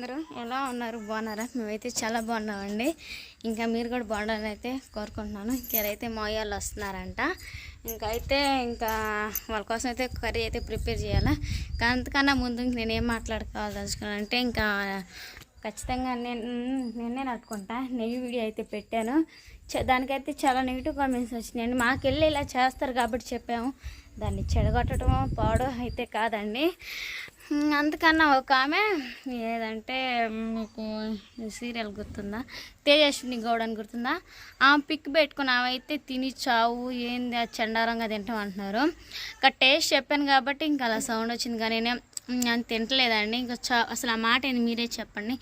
అందరూ ఎలా ఉన్నారు? బాగున్నారా? మేమైతే చాలా బాగున్నామండి. ఇంకా మీరు కూడా బాగుండాలని అయితే కోరుకుంటున్నాను. ఇంకెవరైతే మోయాలు వాళ్ళు వస్తున్నారంట. ఇంకా అయితే ఇంకా వాళ్ళ కోసం అయితే కర్రీ అయితే ప్రిపేర్ చేయాలా? కానీ అంతకన్నా ముందు ఇంక నేనేం మాట్లాడుకోవాలనుకున్నానంటే ఇంకా ఖచ్చితంగా నేను నేనే నట్టుకుంటా నెయ్యి వీడియో అయితే పెట్టాను. చ- దానికైతే చాలా నెగిటివ్ కామెంట్స్ వచ్చినాయండి. మాకెళ్ళి ఇలా చేస్తారు కాబట్టి చెప్పాము. దాన్ని చెడగొట్టడం పాడు అయితే కాదండి. అందుకన్నా ఒక ఆమె ఏదంటే మీకు సీరియల్ గుర్తుందా? తేజస్విని గౌడ్ అని గుర్తుందా? ఆమె పిక్ పెట్టుకుని ఆమె అయితే తిని చావు ఏంది ఆ చండారంగా తింటాం అంటున్నారు. ఇంకా టేస్ట్ చెప్పాను కాబట్టి ఇంకా అలా సౌండ్ వచ్చింది కానీ నేను నేను తింటలేదండి ఇంకా చా అసలు ఆ మాట ఏంది మీరే చెప్పండి.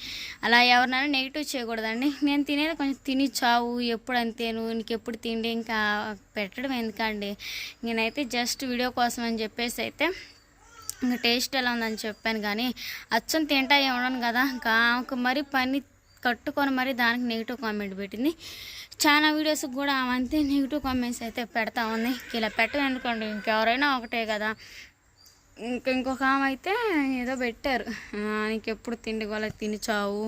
అలా ఎవరినైనా నెగిటివ్ చేయకూడదండి. నేను తినేది కొంచెం తిని చావు ఎప్పుడు అంతేను నీకు ఎప్పుడు తిండి ఇంకా పెట్టడం ఎందుకండి? నేనైతే జస్ట్ వీడియో కోసం అని చెప్పేసి అయితే ఇంకా టేస్ట్ ఎలా ఉందని చెప్పాను కానీ అచ్చం తింటా ఏమన్నాను కదా? ఇంకా ఆమెకు మరి పని కట్టుకొని మరి దానికి నెగిటివ్ కామెంట్ పెట్టింది. చాలా వీడియోస్ కూడా అవంతే అంతే నెగిటివ్ కామెంట్స్ అయితే పెడతా ఉంది. ఇలా పెట్టను అనుకోండి ఇంకెవరైనా ఒకటే కదా? ఇంకా ఇంకొక ఆమె అయితే ఏదో పెట్టారు. ఇంకెప్పుడు నీకు ఎప్పుడు తిండి వాళ్ళకి తిని చావు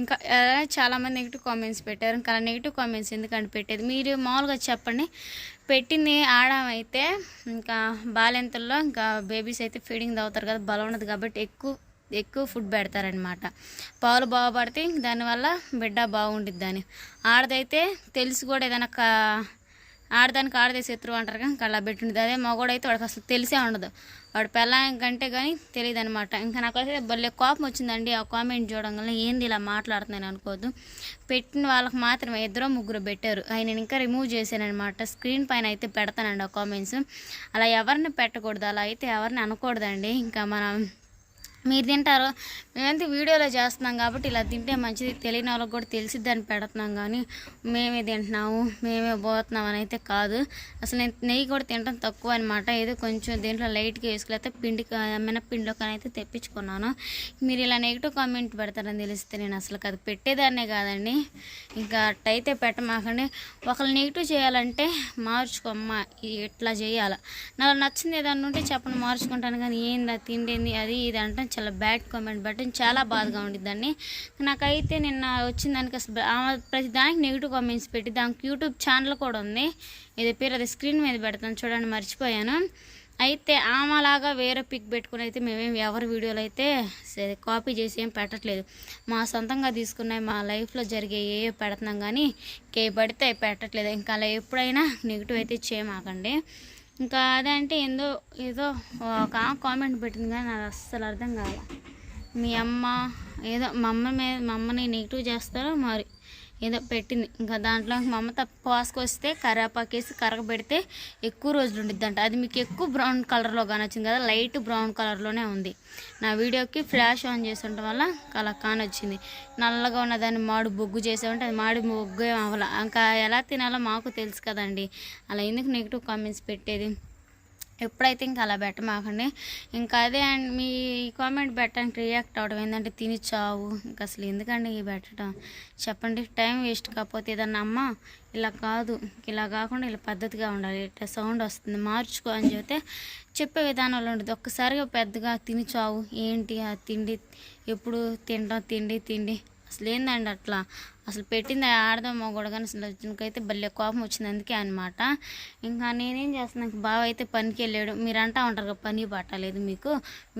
ఇంకా అలా చాలామంది నెగిటివ్ కామెంట్స్ పెట్టారు. ఇంకా నెగిటివ్ కామెంట్స్ ఎందుకంటే పెట్టేది? మీరు మామూలుగా చెప్పండి. పెట్టింది ఆడమైతే ఇంకా బాలెంతల్లో ఇంకా బేబీస్ అయితే ఫీడింగ్ తాగుతారు కదా బలం ఉండదు కాబట్టి ఎక్కువ ఎక్కువ ఫుడ్ పెడతారనమాట పాలు బాగుపడితే దానివల్ల బిడ్డ బాగుంటుంది అని ఆడదైతే తెలిసి కూడా ఏదైనా కా ఆడదానికి ఆడదే శత్రువు అంటారు కానీ ఇంకా అలా పెట్టింది అదే మగోడైతే వాడికి అసలు తెలిసే ఉండదు. వాడు పెళ్ళాం కంటే కానీ తెలియదు అనమాట ఇంకా నాకైతే భలే కోపం వచ్చిందండి ఆ కామెంట్ చూడంగానే ఏంది ఇలా మాట్లాడుతున్నాను అనుకోవద్దు. పెట్టిన వాళ్ళకి మాత్రమే ఇద్దరు ముగ్గురు పెట్టారు. అవి నేను ఇంకా రిమూవ్ చేశాను అనమాట స్క్రీన్ పైన అయితే పెడతానండి ఆ కామెంట్స్ అలా ఎవరిని పెట్టకూడదు అలా అయితే ఎవరిని అనకూడదండి. ఇంకా మనం మీరు తింటారు? మేమైతే వీడియోలో చేస్తున్నాం కాబట్టి ఇలా తింటే మంచిది. తెలియని వాళ్ళకి కూడా తెలిసిద్దని పెడుతున్నాం కానీ మేమే తింటున్నాము మేమే పోతున్నాం అని అయితే కాదు. అసలు నేను నెయ్యి కూడా తినడం తక్కువ అనమాట ఏదో కొంచెం దీంట్లో లైట్గా వేసుకెళ్తే పిండి ఏమైనా కానీ అయితే తెప్పించుకున్నాను. మీరు ఇలా నెగిటివ్ కామెంట్ పెడతారని తెలిస్తే నేను అసలు అది పెట్టేదాన్నే కాదండి. ఇంకా అట్టయితే పెట్టమాకండి. ఒకళ్ళు నెగిటివ్ చేయాలంటే మార్చుకోమ్మా ఇది ఇట్లా చేయాలి? నాకు నచ్చింది ఏదన్నా ఉంటే చెప్పండి మార్చుకుంటాను కానీ ఏంది అది తిండింది అది ఇది అంటే చాలా బ్యాడ్ కామెంట్ బటన్ చాలా బాధగా ఉండిద్దండి. నాకైతే నిన్న వచ్చిన దానికి అసలు ఆమె ప్రతి దానికి నెగిటివ్ కామెంట్స్ పెట్టి దానికి యూట్యూబ్ ఛానల్ కూడా ఉంది. ఇది పేరు అది స్క్రీన్ మీద పెడతాను చూడండి మర్చిపోయాను. అయితే ఆమెలాగా వేరే పిక్ పెట్టుకుని అయితే మేమేం ఎవరి వీడియోలు అయితే సరే కాపీ చేసి ఏం పెట్టట్లేదు. మా సొంతంగా తీసుకున్నాయి మా లైఫ్లో జరిగే ఏ పెడతాం పెడుతున్నాం కానీ కే పడితే పెట్టట్లేదు. ఇంకా అలా ఎప్పుడైనా నెగిటివ్ అయితే చేయమాకండి. ఇంకా అదంటే ఏందో ఏదో ఒక కామెంట్ పెట్టింది కానీ నాకు అస్సలు అర్థం కాదు మీ అమ్మ ఏదో మా అమ్మ మీద మా అమ్మని నెగిటివ్ చేస్తారో మరి. ఏదో పెట్టింది. ఇంకా దాంట్లో మా అమ్మ తప్ప కరేపాకేసి కరివేపాకేసి కరగబెడితే ఎక్కువ రోజులు ఉండిద్దంట. అది మీకు ఎక్కువ బ్రౌన్ కలర్లో కానొచ్చింది కదా లైట్ బ్రౌన్ కలర్లోనే ఉంది. నా వీడియోకి ఫ్లాష్ ఆన్ చేసి ఉండటం వల్ల అలా కానొచ్చింది నల్లగా ఉన్న దాన్ని మాడు బొగ్గు చేసామంటే అది మాడి బొగ్గు ఏం అవ్వాల. ఇంకా ఎలా తినాలో మాకు తెలుసు కదండి. అలా ఎందుకు నెగిటివ్ కామెంట్స్ పెట్టేది? ఎప్పుడైతే ఇంకా అలా పెట్టమాకండి ఇంకా అదే అండ్ మీ కామెంట్ పెట్టడానికి రియాక్ట్ అవడం ఏంటంటే తిని చావు. ఇంకా అసలు ఎందుకండి ఇవి పెట్టడం? చెప్పండి. టైం వేస్ట్ కాకపోతే ఏదన్నా అమ్మ ఇలా కాదు. ఇలా కాకుండా ఇలా పద్ధతిగా ఉండాలి. ఇట్లా సౌండ్ వస్తుంది. మార్చుకో అని చెప్తే చెప్పే విధానంలో ఉంటుంది ఒక్కసారిగా పెద్దగా తిని చావు. ఏంటి ఆ తిండి? ఎప్పుడు తినడం తిండి తిండి. అసలు ఏందండి అట్లా? అసలు పెట్టింది ఆడదాం మగోడు కానీ అసలు వచ్చినకైతే భలే కోపం వచ్చింది అందుకే అనమాట ఇంకా నేనేం చేస్తున్నాను నాకు బావ అయితే పనికి వెళ్ళాడు. మీరు అంటా ఉంటారు కదా పని పట్టలేదు మీకు.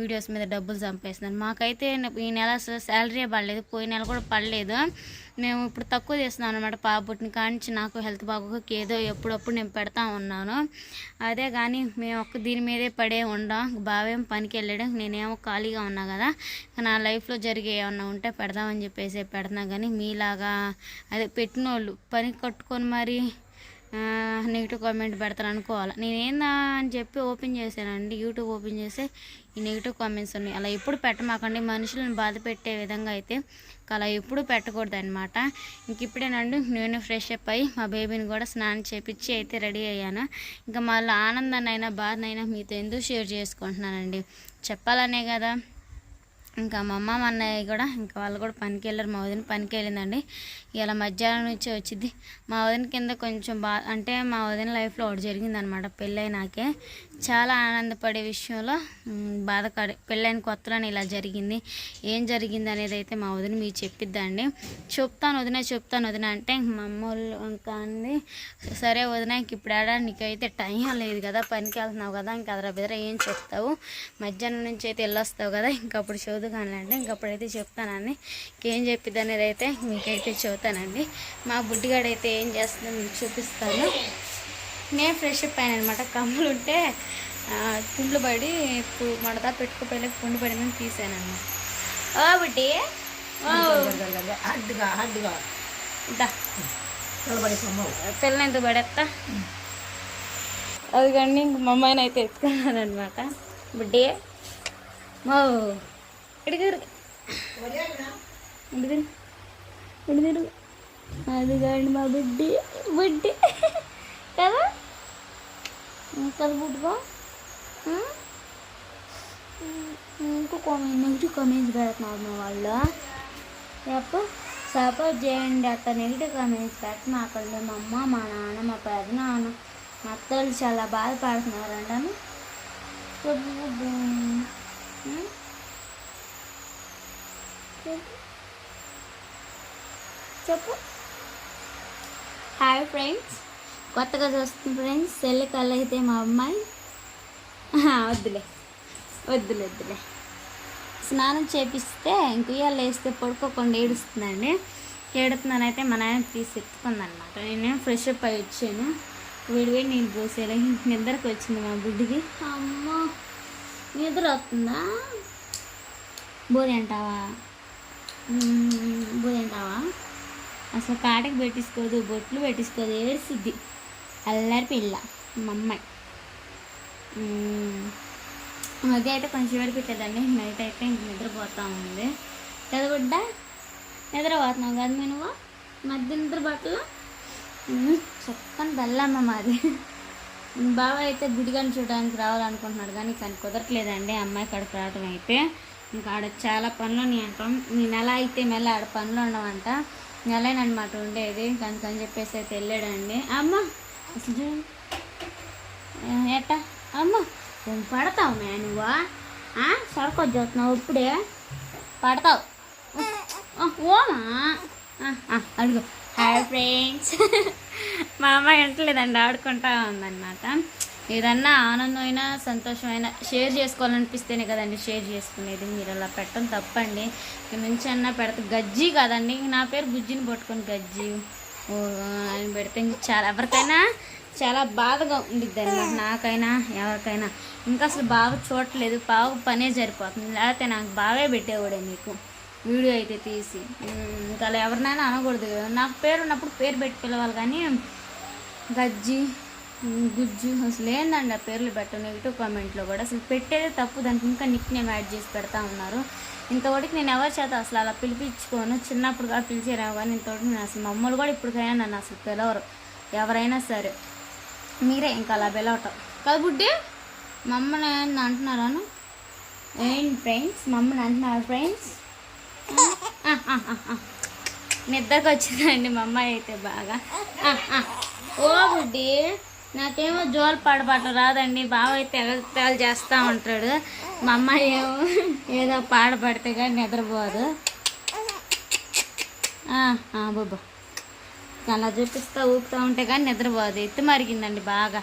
వీడియోస్ మీద డబ్బులు చంపేస్తున్నాను మాకైతే ఈ నెల శాలరీ పడలేదు. పోయిన నెల కూడా పడలేదు. మేము ఇప్పుడు తక్కువ చేస్తున్నాం అనమాట పాపుట్టిని కానించి నాకు హెల్త్ బాగోక ఏదో ఎప్పుడప్పుడు నేను పెడతా ఉన్నాను. అదే కానీ మేము ఒక్క దీని మీదే పడే ఉండం. బావేం పనికి వెళ్ళాడు. నేనేమో ఖాళీగా ఉన్నా కదా. నా లైఫ్లో జరిగే ఏమన్నా ఉంటే పెడదామని చెప్పేసి పెడతా కానీ మీలాగా అదే పెట్టిన వాళ్ళు పని కట్టుకొని మరి నెగిటివ్ కామెంట్ పెడతాను అనుకోవాలి. నేనేందా అని చెప్పి ఓపెన్ చేశానండి. యూట్యూబ్ ఓపెన్ చేస్తే ఈ నెగిటివ్ కామెంట్స్ ఉన్నాయి. అలా ఎప్పుడు పెట్టమాకండి. మనుషులను బాధ పెట్టే విధంగా అయితే అలా ఎప్పుడు పెట్టకూడదు అనమాట ఇంక ఇప్పుడేనండి నేను ఫ్రెష్ అప్ అయ్యి మా బేబీని కూడా స్నానం చేపించి అయితే రెడీ అయ్యాను. ఇంకా మళ్ళీ ఆనందాన్ని అయినా బాధనైనా మీతో ఎందుకు షేర్ చేసుకుంటున్నానండి? చెప్పాలనే కదా. ఇంకా మా అమ్మ మా అన్నయ్య కూడా ఇంకా వాళ్ళు కూడా పనికి వెళ్ళారు. మా వదిన పనికి వెళ్ళిందండి. ఇలా మధ్యాహ్నం నుంచి వచ్చింది మా వదిన కింద కొంచెం బా అంటే మా వదిన లైఫ్లో ఒకటి జరిగిందనమాట. పెళ్ళైనాకే చాలా ఆనందపడే విషయంలో బాధపడే పెళ్ళైన కొత్తలోనే ఇలా జరిగింది. ఏం జరిగింది అనేది అయితే మా వదిన మీకు చెప్పిద్దండి. చెప్తాను వదిన చెప్తాను వదిన అంటే మా అమ్మ వాళ్ళు ఇంకా అంది. సరే వదిన ఇంక ఇప్పుడు ఆడ నీకైతే టైం లేదు కదా పనికి వెళ్తున్నావు కదా ఇంకా అదర బెదర ఏం చెప్తావు? మధ్యాహ్నం నుంచి అయితే వెళ్ళొస్తావు కదా ఇంకప్పుడు అప్పుడు చదువుగానే ఇంకప్పుడైతే చెప్తానండి. ఇంకేం చెప్పిద్ది అనేది అయితే మీకైతే చెబుతానండి. మా బుడ్డిగాడైతే ఏం చేస్తుందో మీకు చూపిస్తాను. నేను ఫ్రెష్ అప్ అయ్యాను అనమాట కమ్ములు ఉంటే పుండ్లు పడి మడత పెట్టుకుపోయి పుండు పడిందని తీసాను అన్నమాట. ఓ. బుడ్డి పిల్లని ఎందుకు పడేస్తా అది కానీ ఇంక మా అమ్మాయిని అయితే ఎత్తుకున్నాను అనమాట బుడ్డి. మో ఇడిగిరు ఇడిగిరు ఇడిగిరు అది కానీ మా బుడ్డి. బుడ్డి. కదా? కదా బుడ్డుగా ఇంకో కామెంట్ నెగిటివ్ కామెంట్స్ పెడుతున్నారు మా వాళ్ళు. చెప్ప సపోర్ట్ చేయండి అట్ట నెగిటివ్ కామెంట్స్ పెట్టమాకండి మా అమ్మ మా నాన్న మా పెద్ద నాన్న మా అత్తలు చాలా బాధపడుతున్నారంట. అండి చెప్పు. హాయ్ ఫ్రెండ్స్ కొత్తగా చూస్తున్న ఫ్రెండ్స్ చెల్లి కళ్ళు అయితే మా అమ్మాయి. వద్దులే. వద్దులే వద్దులే. స్నానం చేపిస్తే ఇంక ఉయ్యాలు వేస్తే పడుకోకుండా ఏడుస్తుందండి. ఏడుతున్నానైతే మా నాయన తీసి ఎత్తుకుందనమాట నేను ఫ్రెష్ అప్ అయి వచ్చాను. వేడివేడి నీళ్ళు పోసేలా నిద్రకు వచ్చింది మా బుడ్డికి. అమ్మ నిద్ర వస్తుందా? బోరి అంటావా? బోరి అంటావా? అసలు కాటకి పెట్టించుకోదు బొట్లు పెట్టించుకోదు ఏడుసిద్ది అల్లరి పిల్ల మా అమ్మాయి. మధ్య అయితే కొంచెం ఏడిపించదండి నైట్ అయితే ఇంక నిద్రపోతా ఉంది. కదా నిద్రపోతున్నావు కదా మీ నువ్వు? మధ్య నిద్ర బట్టలు చక్కని బెల్లమ్మ మాది. బావ అయితే గుడిగాని చూడడానికి రావాలనుకుంటున్నాడు కానీ కానీ కుదరట్లేదండి. అమ్మాయి కడుపు రావడం అయితే. ఇంకా ఆడ చాలా పనులు నీ అంటాం. నీ నెల అయితే మెల్ల ఆడ పనులు ఉండవంట. నెలనమాట ఉండేది. అందుకని చెప్పేసి అయితే వెళ్ళాడండి. అమ్మ! అసలు చూడండి ఏట అమ్మ నువ్వు పడతావు మే నువ్వా? సడకొచ్చి చూస్తున్నావు ఇప్పుడే. పడతావు. ఓమా అడుగు. Hi friends. మా అమ్మ వింటలేదండి ఆడుకుంటా ఉందన్నమాట. ఏదన్నా ఆనందమైనా సంతోషమైనా షేర్ చేసుకోవాలనిపిస్తేనే కదండి షేర్ చేసుకునేది. మీరు అలా పెట్టడం తప్పండి. ఇక నుంచి అన్నా పెడతా. గజ్జి కదండి. నా పేరు గుజ్జిని పట్టుకొని గజ్జి. ఆయన పెడితే చాలా ఎవరికైనా చాలా బాధగా ఉండిద్ది అనమాట నాకైనా ఎవరికైనా. ఇంకా అసలు బాగా చూడట్లేదు. బాగా పనే సరిపోతుంది. లేకపోతే నాకు బాగా పెట్టేవాడే మీకు వీడియో అయితే తీసి. ఇంకా అలా ఎవరినైనా అనకూడదు నాకు పేరు ఉన్నప్పుడు పేరు పెట్టి పిలవాలి కానీ గజ్జి గుజ్జు అసలు ఏందండి ఆ పేర్లు పెట్ట నెగిటివ్ కామెంట్లో కూడా. అసలు పెట్టేదే తప్పు. దానికి ఇంకా నిక్ నేమ్ యాడ్ చేసి పెడతా ఉన్నారు. ఇంతవరకు నేను ఎవరి చేత అసలు అలా పిలిపించుకోను? చిన్నప్పుడు కూడా పిలిచారేమో కానీ ఇంతవరకు నేను అసలు మమ్మల్ని కూడా ఇప్పటికైనా నన్ను అసలు పిలవరు. ఎవరైనా సరే. మీరే ఇంకా అలా పిలవటం. కదా బుడ్డి? మమ్మల్ని ఏంది అంటున్నారాను ఏంటి ఫ్రెండ్స్ మమ్మల్ని అంటున్నారు ఫ్రెండ్స్ నిద్రకు వచ్చిందండి మా అమ్మాయి అయితే బాగా. ఓ బుడ్డి నాకేమో జోలు పాడపాట రాదండి. బావ అయితే ఎగతాలు చేస్తూ ఉంటాడు. మా అమ్మాయి ఏమో ఏదో పాడబడితే కానీ నిద్రపోదు. బాబా. అలా చూపిస్తూ ఊపుతూ ఉంటే కానీ నిద్రపోదు. ఎత్తు మరిగిందండి బాగా.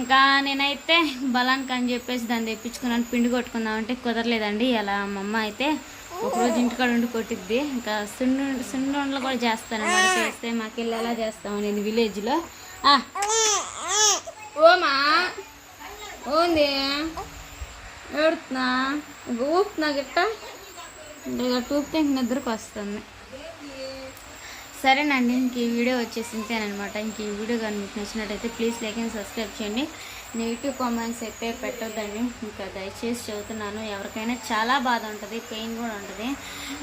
ఇంకా నేనైతే బలానికి అని చెప్పేసి దాన్ని తెప్పించుకున్నాను. పిండి కొట్టుకుందామంటే కుదరలేదండి. అలా మా అమ్మ అయితే ఒకరోజు ఇంటికాడ ఉండి కొట్టిద్ది. ఇంకా సున్ను సున్నుండలు కూడా చేస్తాను. చేస్తే మాకు వెళ్ళి ఎలా చేస్తాము నేను విలేజ్లో ఓమా. ఓంది. ఏడుతున్నా? ఇక ఊపుతున్నా గిట్ట? ఇక టూపితే ఇంక నిద్రకు వస్తుంది. సరేనండి ఇంక ఈ వీడియో వచ్చేసి ఇంతేనమాట ఇంక ఈ వీడియో కానీ మీకు నచ్చినట్టయితే ప్లీజ్ లైక్ అండ్ సబ్స్క్రైబ్ చేయండి. నెగిటివ్ కామెంట్స్ అయితే పెట్టొద్దండి. ఇంకా దయచేసి చదువుతున్నాను. ఎవరికైనా చాలా బాధ ఉంటుంది పెయిన్ కూడా ఉంటుంది.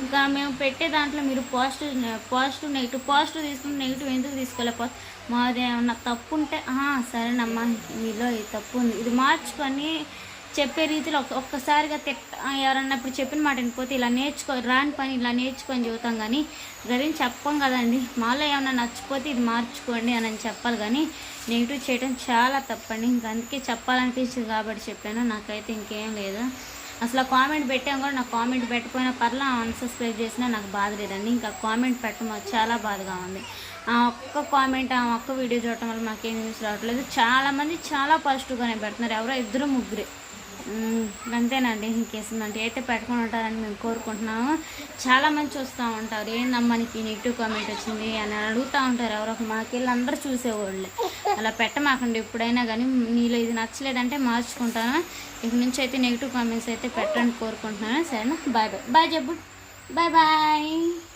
ఇంకా మేము పెట్టే దాంట్లో మీరు పాజిటివ్ పాజిటివ్ నెగిటివ్ పాజిటివ్ తీసుకుని నెగిటివ్ ఎందుకు తీసుకోలేకపోతే మాది ఏమన్నా తప్పు ఉంటే సరేనమ్మా మీలో ఈ తప్పు ఉంది. ఇది మార్చుకొని చెప్పే రీతిలో ఒక్క- ఒక్కసారిగా తిట్ట ఎవరన్నా ఇప్పుడు చెప్పిన మాట వినిపోతే ఇలా నేర్చుకో రాని పని ఇలా నేర్చుకొని చెబుతాం కానీ గదిని చెప్పం కదండి. మాలో ఏమన్నా నచ్చిపోతే ఇది మార్చుకోండి అని చెప్పాలి కానీ నెగిటివ్ చేయడం చాలా తప్పండి. ఇంక అందుకే చెప్పాలనిపించింది కాబట్టి చెప్పాను. నాకైతే ఇంకేం లేదు. అసలు కామెంట్ పెట్టాం కూడా నాకు కామెంట్ పెట్టకపోయినా పర్లా అన్సబ్స్క్రైబ్ చేసినా నాకు బాధ లేదండి. ఇంకా కామెంట్ పెట్టడం చాలా బాధగా ఉంది. ఆ ఒక్క కామెంట్ ఆ ఒక్క వీడియో చూడటం వల్ల మాకేం న్యూస్ రావట్లేదు. చాలామంది చాలా పాజిటివ్గానే పెడుతున్నారు. ఎవరో ఇద్దరు ముగ్గురే. అంతేనండి. ఇంకేసిందంటే అయితే పెట్టుకుని ఉంటారని మేము కోరుకుంటున్నాము. చాలా మంది చూస్తూ ఉంటారు. ఏందమ్మా నీకు నెగిటివ్ కామెంట్ వచ్చింది? అని అడుగుతూ ఉంటారు ఎవరో ఒక మాకెళ్ళి అందరూ చూసేవాళ్ళే. అలా పెట్టమాకండి. ఎప్పుడైనా కానీ నీలో ఇది నచ్చలేదంటే మార్చుకుంటాను. ఇక నుంచి అయితే నెగిటివ్ కామెంట్స్ అయితే పెట్టండి కోరుకుంటున్నాను. సరేనా? Bye bye. బాయ్ చెప్పు బాయ్ బాయ్.